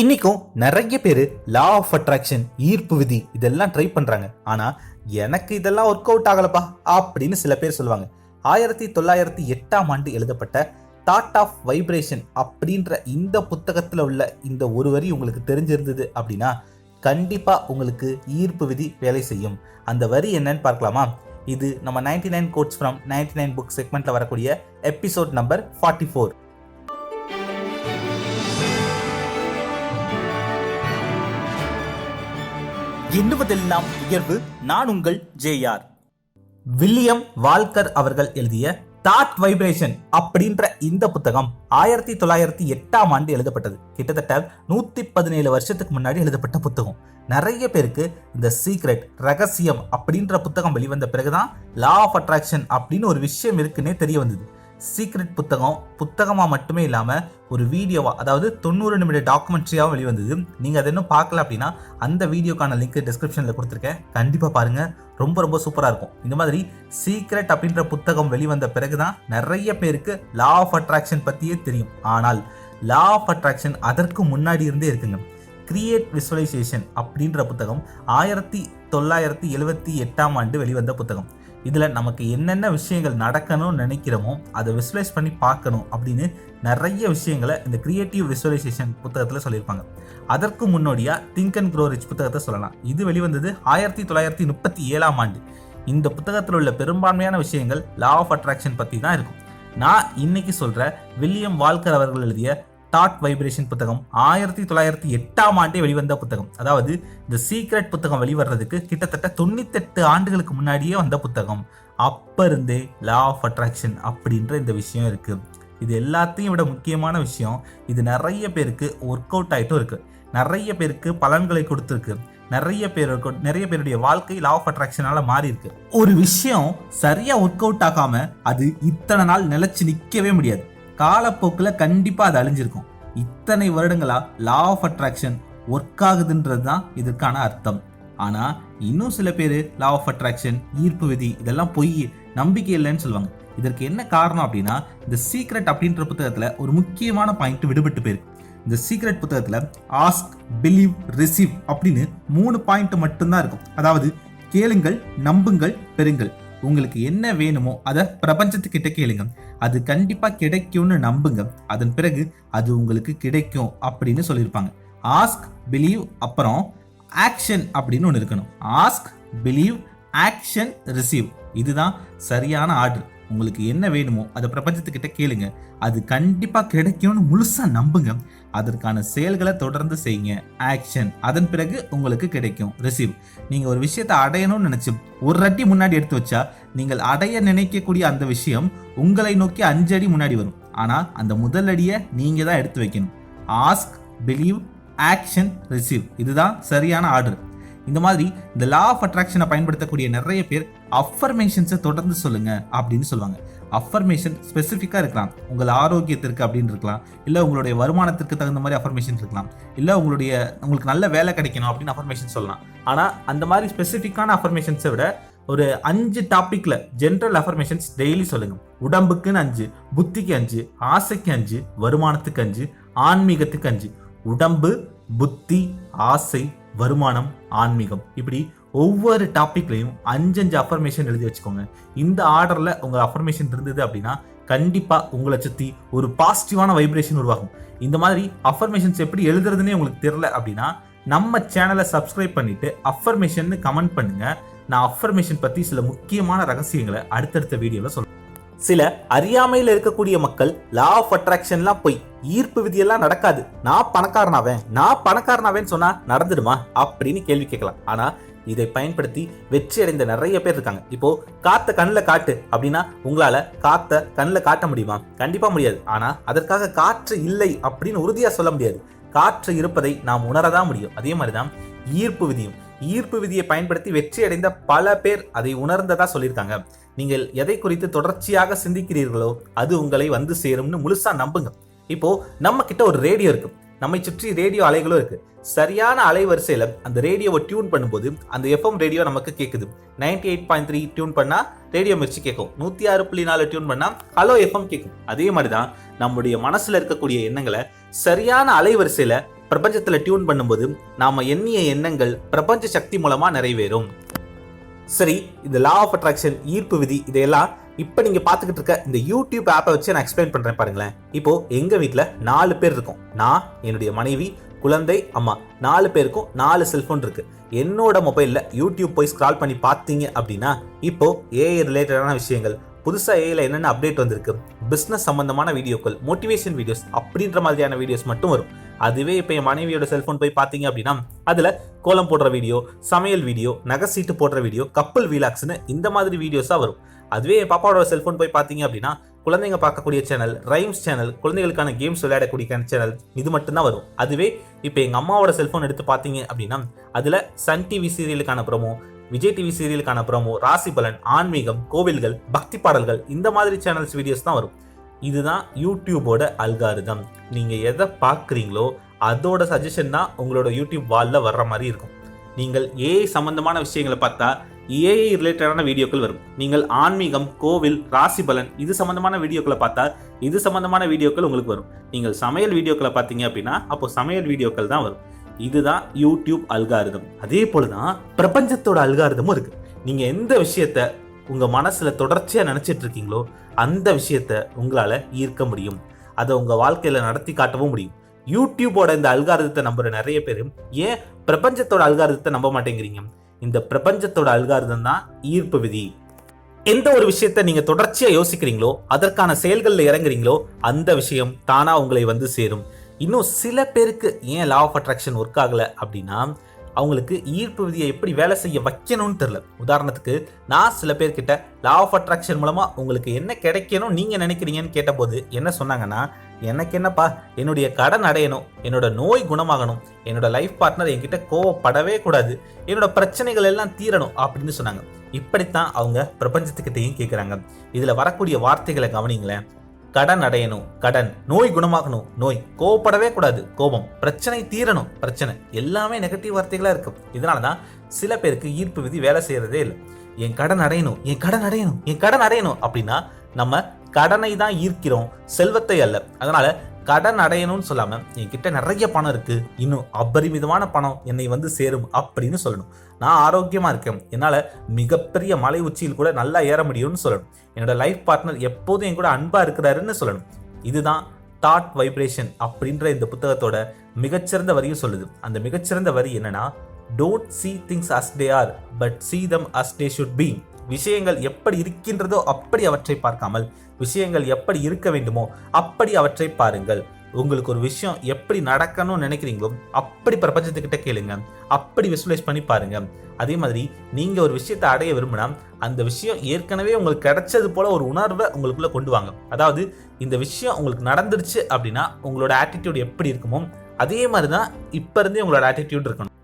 இன்னைக்கும் நிறைய பேர் லா ஆஃப் அட்ராக்ஷன் ஈர்ப்பு விதி இதெல்லாம் ட்ரை பண்றாங்க. ஆனா எனக்கு இதெல்லாம் ஒர்க் அவுட் ஆகலப்பா அப்படின்னு சில பேர் சொல்லுவாங்க. ஆயிரத்தி தொள்ளாயிரத்தி எட்டாம் ஆண்டு எழுதப்பட்ட தாட் ஆஃப் வைப்ரேஷன் அப்படின்ற இந்த புத்தகத்தில் உள்ள இந்த ஒரு வரி உங்களுக்கு தெரிஞ்சிருந்தது அப்படின்னா கண்டிப்பாக உங்களுக்கு ஈர்ப்பு விதி வேலை செய்யும். அந்த வரி என்னன்னு பார்க்கலாமா? இது நம்ம 99 nine codes from ninety nine book செக்மெண்ட்டில் வரக்கூடிய எபிசோட் நம்பர் ஃபார்ட்டி ஃபோர் எண்ணுவதெல்லாம் உயர்வு நான் உங்கள் ஜேஆர். வில்லியம் வால்கர் அவர்கள் எழுதிய தாட் வைப்ரேஷன் அப்படின்ற இந்த புத்தகம் ஆயிரத்தி தொள்ளாயிரத்தி எட்டாம் ஆண்டு எழுதப்பட்டது. கிட்டத்தட்ட நூத்தி பதினேழு வருஷத்துக்கு முன்னாடி எழுதப்பட்ட புத்தகம். நிறைய பேருக்கு இந்த சீக்ரெட் ரகசியம் அப்படின்ற புத்தகம் வெளிவந்த பிறகுதான் லா ஆஃப் அட்ராக்ஷன் அப்படின்னு ஒரு விஷயம் இருக்குன்னே தெரிய வந்தது. சீக்ரெட் புத்தகம் புத்தகமாக மட்டுமே இல்லாமல் ஒரு வீடியோவா அதாவது தொண்ணூறு நிமிட டாக்குமெண்ட்ரியாகவும் வெளிவந்தது. நீங்கள் அதை இன்னும் பார்க்கல அப்படின்னா அந்த வீடியோக்கான லிங்க் டிஸ்கிரிப்ஷனில் கொடுத்துருக்கேன். கண்டிப்பாக பாருங்கள் ரொம்ப ரொம்ப சூப்பராக இருக்கும். இந்த மாதிரி சீக்ரெட் அப்படின்ற புத்தகம் வெளிவந்த பிறகு தான் நிறைய பேருக்கு லா ஆஃப் அட்ராக்ஷன் பற்றியே தெரியும். ஆனால் லா ஆஃப் அட்ராக்ஷன் அதற்கு முன்னாடி இருந்தே இருக்குங்க. கிரியேட் விசுவலைசேஷன் அப்படின்ற புத்தகம் ஆயிரத்தி தொள்ளாயிரத்தி எழுவத்தி எட்டாம் ஆண்டு வெளிவந்த புத்தகம். இதில் நமக்கு என்னென்ன விஷயங்கள் நடக்கணும்னு நினைக்கிறோமோ அதை விசுவலைஸ் பண்ணி பார்க்கணும் அப்படின்னு நிறைய விஷயங்களை இந்த கிரியேட்டிவ் விசுவலைசேஷன் புத்தகத்தில் சொல்லியிருப்பாங்க. அதற்கு முன்னோடியாக திங்க் அண்ட் க்ரோ ரிச் புத்தகத்தை சொல்லலாம். இது வெளிவந்தது ஆயிரத்தி தொள்ளாயிரத்தி முப்பத்தி ஏழாம் ஆண்டு. இந்த புத்தகத்தில் உள்ள பெரும்பான்மையான விஷயங்கள் லா ஆஃப் அட்ராக்ஷன் பற்றி தான் இருக்கும். நான் இன்னைக்கு சொல்கிற வில்லியம் வால்கர் அவர்கள் எழுதிய தாட் வைப்ரேஷன் புத்தகம். ஆயிரத்தி தொள்ளாயிரத்தி எட்டாம் ஆண்டே வெளிவந்த புத்தகம். அதாவது இந்த சீக்ரெட் புத்தகம் வெளிவர்றதுக்கு கிட்டத்தட்ட தொண்ணூத்தெட்டு ஆண்டுகளுக்கு முன்னாடியே வந்த புத்தகம். அப்போ இருந்தே லா ஆஃப் அட்ராக்ஷன் அப்படின்ற இந்த விஷயம் இருக்கு. இது எல்லாத்தையும் விட முக்கியமான விஷயம் இது நிறைய பேருக்கு ஒர்க் அவுட் ஆகிட்டும் இருக்கு. நிறைய பேருக்கு பலன்களை கொடுத்துருக்கு. நிறைய பேர் நிறைய பேருடைய வாழ்க்கை லா ஆஃப் அட்ராக்ஷனால மாறி இருக்கு ஒரு விஷயம் சரியா ஒர்க் அவுட் ஆகாம அது இத்தனை நாள் நிலைச்சு நிக்கவே முடியாது. காலப்போக்கில் கண்டிப்பாக அது அழிஞ்சிருக்கும். இத்தனை வருடங்களா லா ஆஃப் அட்ராக்ஷன் ஒர்க் ஆகுதுன்றது தான் இதற்கான அர்த்தம். ஆனால் இன்னும் சில பேர் லா ஆஃப் அட்ராக்ஷன் ஈர்ப்பு விதி இதெல்லாம் பொய் நம்பிக்கை இல்லைன்னு சொல்லுவாங்க. இதற்கு என்ன காரணம் அப்படின்னா இந்த சீக்ரெட் அப்படின்ற புத்தகத்தில் ஒரு முக்கியமான பாயிண்ட் விடுபட்டு போயிருக்கு. இந்த சீக்ரெட் புத்தகத்தில் ஆஸ்க் பிலீவ் ரிசீவ் அப்படின்னு மூணு பாயிண்ட் மட்டும்தான் இருக்கும். அதாவது கேளுங்கள் நம்புங்கள் பெறுங்கள். உங்களுக்கு என்ன வேணுமோ அதை பிரபஞ்சத்துக்கிட்ட கேளுங்க. அது கண்டிப்பா கிடைக்கும்னு நம்புங்க. அதன் பிறகு அது உங்களுக்கு கிடைக்கும் அப்படின்னு சொல்லியிருப்பாங்க. ஆஸ்க் பிலீவ் அப்புறம் ஆக்ஷன் அப்படின்னு ஒன்று இருக்கணும். ஆஸ்க் பிலீவ் ஆக்ஷன் ரிசீவ் இதுதான் சரியான ஆர்டர் உங்களுக்கு என்ன வேணுமோ அதை பிரபஞ்சத்துக்கிட்ட கேளுங்க. அது கண்டிப்பாக கிடைக்கும்னு முழுசாக நம்புங்க. அதற்கான செயல்களை தொடர்ந்து செய்யுங்க. ஆக்ஷன் அதன் பிறகு உங்களுக்கு கிடைக்கும் ரிசீவ் நீங்கள் ஒரு விஷயத்தை அடையணும்னு நினச்சி ஒரு அடி முன்னாடி எடுத்து வச்சா நீங்கள் அடைய நினைக்கக்கூடிய அந்த விஷயம் உங்களை நோக்கி அஞ்சு அடி முன்னாடி வரும். ஆனால் அந்த முதல் அடியை நீங்கள் தான் எடுத்து வைக்கணும். ஆஸ்க் பிலீவ் ஆக்ஷன் ரிசீவ் இதுதான் சரியான ஆர்டர் இந்த மாதிரி இந்த லா ஆஃப் அட்ராக்ஷனை பயன்படுத்தக்கூடிய நிறைய பேர் அஃபர்மேஷன்ஸை தொடர்ந்து சொல்லுங்க அப்படின்னு சொல்லுவாங்க. அஃபர்மேஷன் ஸ்பெசிஃபிக்காக இருக்கலாம். உங்கள் ஆரோக்கியத்திற்கு அப்படின்னு இருக்கலாம். இல்லை உங்களுடைய வருமானத்திற்கு தகுந்த மாதிரி அஃபர்மேஷன் இருக்கலாம். இல்லை உங்களுடைய உங்களுக்கு நல்ல வேலை கிடைக்கணும் அப்படின்னு அஃபர்மேஷன் சொல்லலாம். ஆனால் அந்த மாதிரி ஸ்பெசிஃபிக்கான அஃபர்மேஷன்ஸை விட ஒரு அஞ்சு டாப்பிக்கில் ஜென்ரல் அஃபர்மேஷன்ஸ் டெய்லி சொல்லுங்கள் உடம்புக்குன்னு அஞ்சு புத்திக்கு அஞ்சு ஆசைக்கு அஞ்சு வருமானத்துக்கு அஞ்சு ஆன்மீகத்துக்கு அஞ்சு. உடம்பு புத்தி ஆசை வருமானம் ஆன்மீகம். இப்படி ஒவ்வொரு டாப்பிக்லையும் அஞ்சஞ்சு அஃபர்மேஷன் எழுதி வச்சுக்கோங்க. இந்த ஆர்டரில் உங்கள் அஃபர்மேஷன் இருந்தது அப்படின்னா கண்டிப்பாக உங்களை சுற்றி ஒரு பாசிட்டிவான வைப்ரேஷன் உருவாகும். இந்த மாதிரி அஃபர்மேஷன்ஸ் எப்படி எழுதுறதுன்னே உங்களுக்கு தெரில அப்படின்னா நம்ம சேனலை சப்ஸ்கிரைப் பண்ணிட்டு அஃபர்மேஷன் கமெண்ட் பண்ணுங்கள் நான் அஃபர்மேஷன் பற்றி சில முக்கியமான ரகசியங்களை அடுத்தடுத்த வீடியோவில் சொல்கிறேன் சில அறியாமையில் இருக்கக்கூடிய மக்கள் லா ஆஃப் அட்ராக்ஷன்லாம் போய் ஈர்ப்பு விதியெல்லாம் நடக்காது. நான் பணக்காரனாவேன் நான் பணக்காரனாவேன்னு சொன்னா நடந்துடுமா? அப்படின்னு கேள்வி கேட்கலாம். ஆனா இதை பயன்படுத்தி வெற்றி அடைந்த நிறைய பேர் இருக்காங்க. இப்போ காத்த கண்ணில் காட்டு அப்படின்னா உங்களால காத்த கண்ணில் காட்ட முடியுமா? கண்டிப்பா முடியாது. ஆனா அதற்காக காற்று இல்லை அப்படின்னு உறுதியா சொல்ல முடியாது. காற்று இருப்பதை நாம் உணரதான் முடியும். அதே மாதிரிதான் ஈர்ப்பு விதியும். ஈர்ப்பு விதியை பயன்படுத்தி வெற்றி அடைந்த பல பேர் அதை உணர்ந்ததா சொல்லியிருக்காங்க. நீங்கள் எதை குறித்து தொடர்ச்சியாக சிந்திக்கிறீர்களோ அது உங்களை வந்து சேரும்னு முழுசா நம்புங்க. இப்போ நம்ம கிட்ட ஒரு ரேடியோ இருக்கு. நம்மை சுற்றி ரேடியோ அலைகளும் இருக்கு. சரியான அலைவரிசையில அந்த ரேடியோவை டியூன் பண்ணும்போது அந்த எஃப்எம் ரேடியோ நமக்கு கேட்குது ninety eight point three tune பண்ணா ரேடியோ மிர்ச்சி கேட்கும் நூத்தி ஆறு புள்ளி நாலு டியூன் பண்ணா ஹலோ எஃப்எம் கேட்கும் அதே மாதிரி தான் நம்முடைய மனசுல இருக்கக்கூடிய எண்ணங்களை சரியான அலைவரிசையில பிரபஞ்சத்துல டியூன் பண்ணும்போது நாம எண்ணிய எண்ணங்கள் பிரபஞ்ச சக்தி மூலமா நிறைவேறும். சரி இந்த லா ஆஃப் அட்ராக்ஷன் ஈர்ப்பு விதி இதையெல்லாம் இப்போ நீங்கள் பார்த்துக்கிட்டு இருக்க இந்த யூடியூப் ஆப்பை வச்சு நான் எக்ஸ்பிளைன் பண்ணுறேன் பாருங்களேன். இப்போ எங்கள் வீட்டில் நாலு பேர் இருக்கோம். நான் என்னுடைய மனைவி குழந்தை அம்மா. நாலு பேருக்கும் நாலு செல்ஃபோன் இருக்கு. என்னோட மொபைலில் யூடியூப் போய் ஸ்க்ரால் பண்ணி பார்த்தீங்க அப்படின்னா இப்போ ஏஐ ரிலேட்டடான விஷயங்கள் புதுசாக ஏஐயில் என்னென்ன அப்டேட் வந்திருக்கு பிஸ்னஸ் சம்மந்தமான வீடியோக்கள் மோட்டிவேஷன் வீடியோஸ் அப்படின்ற மாதிரியான வீடியோஸ் மட்டும் வரும். அதுவே இப்போ என் மனைவியோட செல்ஃபோன் போய் பார்த்தீங்க அப்படின்னா அதில் கோலம் போடுற வீடியோ சமையல் வீடியோ நகை சீட்டு போடுற வீடியோ கப்பல் வீலாக்ஸ்னு இந்த மாதிரி வீடியோஸாக வரும். அதுவே என் பாப்பாவோட செல்ஃபோன் போய் பார்த்தீங்க அப்படின்னா குழந்தைங்க பார்க்கக்கூடிய சேனல் ரைம்ஸ் சேனல் குழந்தைகளுக்கான கேம்ஸ் விளையாடக்கூடிய சேனல் இது மட்டும்தான் வரும். அதுவே இப்போ எங்கள் அம்மாவோட செல்ஃபோன் எடுத்து பார்த்தீங்க அப்படின்னா அதில் சன் டிவி சீரியலுக்கான ப்ரோமோ விஜய் டிவி சீரியலுக்கான ப்ரோமோ ராசி பலன் ஆன்மீகம் கோவில்கள் பக்தி பாடல்கள் இந்த மாதிரி சேனல்ஸ் வீடியோஸ் தான் வரும். இதுதான் யூடியூபோட அல்காரிதம் நீங்கள் எதை பார்க்குறீங்களோ அதோட சஜஷன் தான் உங்களோட யூடியூப் வாலில் வர்ற மாதிரி இருக்கும். நீங்கள் ஏஐ சம்மந்தமான விஷயங்களை பார்த்தா ஏஐ ரிலேட்டடான வீடியோக்கள் வரும். நீங்கள் ஆன்மீகம் கோவில் ராசி பலன் இது சம்மந்தமான வீடியோக்களை பார்த்தா இது சம்மந்தமான வீடியோக்கள் உங்களுக்கு வரும். நீங்கள் சமையல் வீடியோக்களை பார்த்தீங்க அப்படின்னா அப்போ சமையல் வீடியோக்கள் தான் வரும். இதுதான் யூடியூப் அல்காரிதம் அதே போல தான் பிரபஞ்சத்தோட அல்காரிதமும் இருக்குது நீங்கள் எந்த விஷயத்த உங்கள் மனசில் தொடர்ச்சியாக நினச்சிட்டு இருக்கீங்களோ அந்த விஷயத்த உங்களால் ஈர்க்க முடியும். அதை உங்கள் வாழ்க்கையில் நடத்தி காட்டவும் முடியும். யூடியூபோட இந்த அல்காரதத்தை நம்புகிற நிறைய பேர் ஏன் பிரபஞ்சத்தோட அல்காரதத்தை நம்ப மாட்டேங்கிறீங்க? இந்த பிரபஞ்சத்தோட அல்காரதம் தான் ஈர்ப்பு விதி. எந்த ஒரு விஷயத்தை நீங்க தொடர்ச்சியா யோசிக்கிறீங்களோ அதற்கான செயல்களில் இறங்குறீங்களோ அந்த விஷயம் தானா உங்களை வந்து சேரும். இன்னும் சில பேருக்கு ஏன் லா ஆஃப் அட்ராக்ஷன் ஒர்க் ஆகல அப்படின்னா அவங்களுக்கு ஈர்ப்பு விதியை எப்படி வேலை செய்ய வைக்கணும்னு தெரில உதாரணத்துக்கு நான் சில பேர்கிட்ட லா ஆஃப் அட்ராக்ஷன் மூலமாக உங்களுக்கு என்ன கிடைக்கணும் நீங்கள் நினைக்கிறீங்கன்னு கேட்டபோது என்ன சொன்னாங்கன்னா எனக்கு என்னப்பா என்னுடைய கடன் அடையணும் என்னோட நோய் குணமாகணும் என்னோட லைஃப் பார்ட்னர் என்கிட்ட கோவப்படவே கூடாது என்னோட பிரச்சனைகள் எல்லாம் தீரணும் அப்படின்னு சொன்னாங்க. இப்படித்தான் அவங்க பிரபஞ்சத்துக்கிட்டையும் கேட்குறாங்க இதில் வரக்கூடிய வார்த்தைகளை கவனிங்களேன். கடன் அடையணும். கடன் நோய் குணமாகணும். நோய் கோவப்படவே கூடாது. கோபம் பிரச்சனை தீரணும். பிரச்சனை எல்லாமே நெகட்டிவ் வார்த்தைகளா இருக்கும். இதனால தான் சில பேருக்கு ஈர்ப்பு விதி வேலை செய்யறதே இல்லை. என் கடன் அடையணும் என் கடன் அடையணும் என் கடன் அடையணும் அப்படின்னா நம்ம கடனை தான் ஈர்க்கிறோம். செல்வத்தை அல்ல. அதனால கடன் அடையணும்னு சொல்லாம என்கிட்ட நிறைய பணம் இருக்கு. இன்னும் அபரிமிதமான பணம் என்னை வந்து சேரும் அப்படின்னு சொல்லணும். நான் ஆரோக்கியமா இருக்கேன். என்னால மிகப்பெரிய மலை உச்சியில் கூட நல்லா ஏற முடியும்னு சொல்லணும். என்னோட லைஃப் பார்ட்னர் எப்போதும் என் கூட அன்பா இருக்கிறாருன்னு சொல்லணும். இதுதான் தாட் வைப்ரேஷன் அப்படின்ற இந்த புத்தகத்தோட மிகச்சிறந்த வரியும் சொல்லுது. அந்த மிகச்சிறந்த வரி என்னன்னா don't see things as they are but see them as they should be. விஷயங்கள் எப்படி இருக்கின்றதோ அப்படி அவற்றை பார்க்காமல் விஷயங்கள் எப்படி இருக்க வேண்டுமோ அப்படி அவற்றை பாருங்கள். உங்களுக்கு ஒரு விஷயம் எப்படி நடக்கணும்னு நினைக்கிறீங்களோ அப்படி பிரபஞ்சத்துக்கிட்ட கேளுங்க. அப்படி விசுவலைஸ் பண்ணி பாருங்க. அதே மாதிரி நீங்கள் ஒரு விஷயத்தை அடைய விரும்பினா அந்த விஷயம் ஏற்கனவே உங்களுக்கு கிடைச்சது போல ஒரு உணர்வை உங்களுக்குள்ள கொண்டு வாங்க. அதாவது இந்த விஷயம் உங்களுக்கு நடந்துருச்சு அப்படின்னா உங்களோட ஆட்டிடியூட் எப்படி இருக்குமோ அதே மாதிரி தான் இப்போ இருந்தே உங்களோட ஆட்டிடியூட் இருக்கணும்.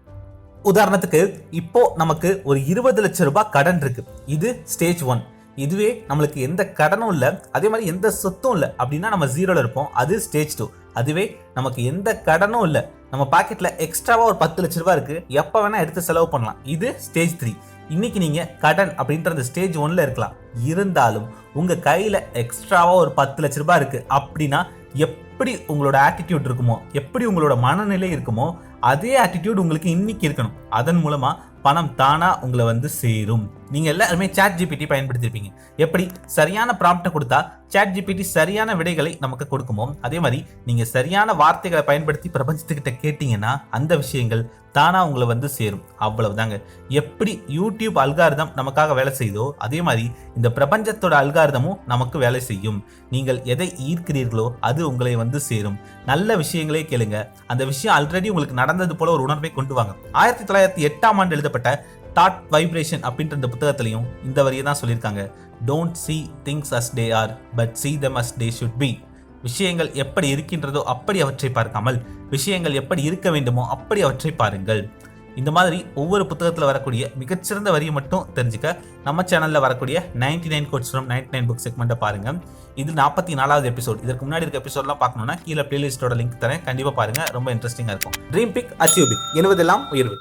உதாரணத்துக்கு இப்போ நமக்கு ஒரு இருபது லட்ச ரூபாய் கடன் இருக்கு. இது ஸ்டேஜ் ஒன் இதுவே நம்மளுக்கு எந்த கடனும் இல்லை அதே மாதிரி எந்த சொத்தும் இல்லை அப்படின்னா நம்ம ஜீரோல இருப்போம். அது ஸ்டேஜ் டூ அதுவே நமக்கு எந்த கடனும் இல்லை. நம்ம பாக்கெட்ல எக்ஸ்ட்ராவா ஒரு பத்து லட்ச ரூபாய் இருக்கு. எப்போ வேணா எடுத்து செலவு பண்ணலாம். இது ஸ்டேஜ் த்ரீ இன்னைக்கு நீங்க கடன் அப்படின்ற அந்த ஸ்டேஜ் ஒன்ல இருக்கலாம். இருந்தாலும் உங்க கையில எக்ஸ்ட்ராவா ஒரு பத்து லட்ச ரூபாய் இருக்கு அப்படின்னா எப்படி உங்களோட ஆட்டிடியூட் இருக்குமோ எப்படி உங்களோட மனநிலை இருக்குமோ அதே ஆட்டிடியூட் உங்களுக்கு இன்னைக்கு இருக்கணும். அதன் மூலமா பணம் தானா உங்களை வந்து சேரும். நீங்கள் எல்லாருமே சாட் ஜிபிடி பயன்படுத்திருப்பீங்க. எப்படி? சரியான ப்ராம்ப்டை கொடுத்தா சாட் ஜிபிடி சரியான விடைகளை நமக்கு கொடுக்குமோ? அதே மாதிரி நீங்கள் சரியான வார்த்தைகளை பயன்படுத்தி பிரபஞ்சத்துக்கிட்ட கேட்டிங்கன்னா அந்த விஷயங்கள் தானாக உங்களை வந்து சேரும். அவ்வளவுதாங்க. எப்படி யூடியூப் அல்காரிதம் நமக்காக வேலை செய்தோ அதே மாதிரி இந்த பிரபஞ்சத்தோட அல்காரிதமும் நமக்கு வேலை செய்யும். நீங்கள் எதை ஈர்க்கிறீர்களோ அது உங்களை வந்து சேரும். நல்ல விஷயங்களே கேளுங்க. அந்த விஷயம் ஆல்ரெடி உங்களுக்கு நடந்தது போல ஒரு உணர்வை கொண்டு வாங்க. ஆயிரத்தி தொள்ளாயிரத்தி எட்டாம் ஆண்டு எழுதப்பட்ட தாட் வைப்ரேஷன் அப்படின்ற இந்த புத்தகத்திலையும் இந்த வரியை தான் சொல்லியிருக்காங்க. Don't see things as they are but see them as they should be விஷயங்கள் எப்படி இருக்கின்றதோ அப்படி அவற்றை பார்க்காமல் விஷயங்கள் எப்படி இருக்க வேண்டுமோ அப்படி அவற்றை பாருங்கள். இந்த மாதிரி ஒவ்வொரு புத்தகத்தில் வரக்கூடிய மிகச்சிறந்த வரியை மட்டும் தெரிஞ்சுக்க நம்ம சேனலில் வரக்கூடிய ninety nine quotes from ninety nine book செக்மெண்ட்டை பாருங்கள் இது நாற்பத்தி நாலாவது எபிசோட் இதற்கு முன்னாடி இருக்க எபிசோட்லாம் பார்க்கணும்னா கீழே பிளேலிஸ்டோட லிங்க் தரேன். கண்டிப்பாக பாருங்கள் ரொம்ப இன்ட்ரெஸ்டிங்காக இருக்கும். ட்ரீம் பிக் அச்சீவ் பிக் எழுவதெல்லாம் உயர்வு.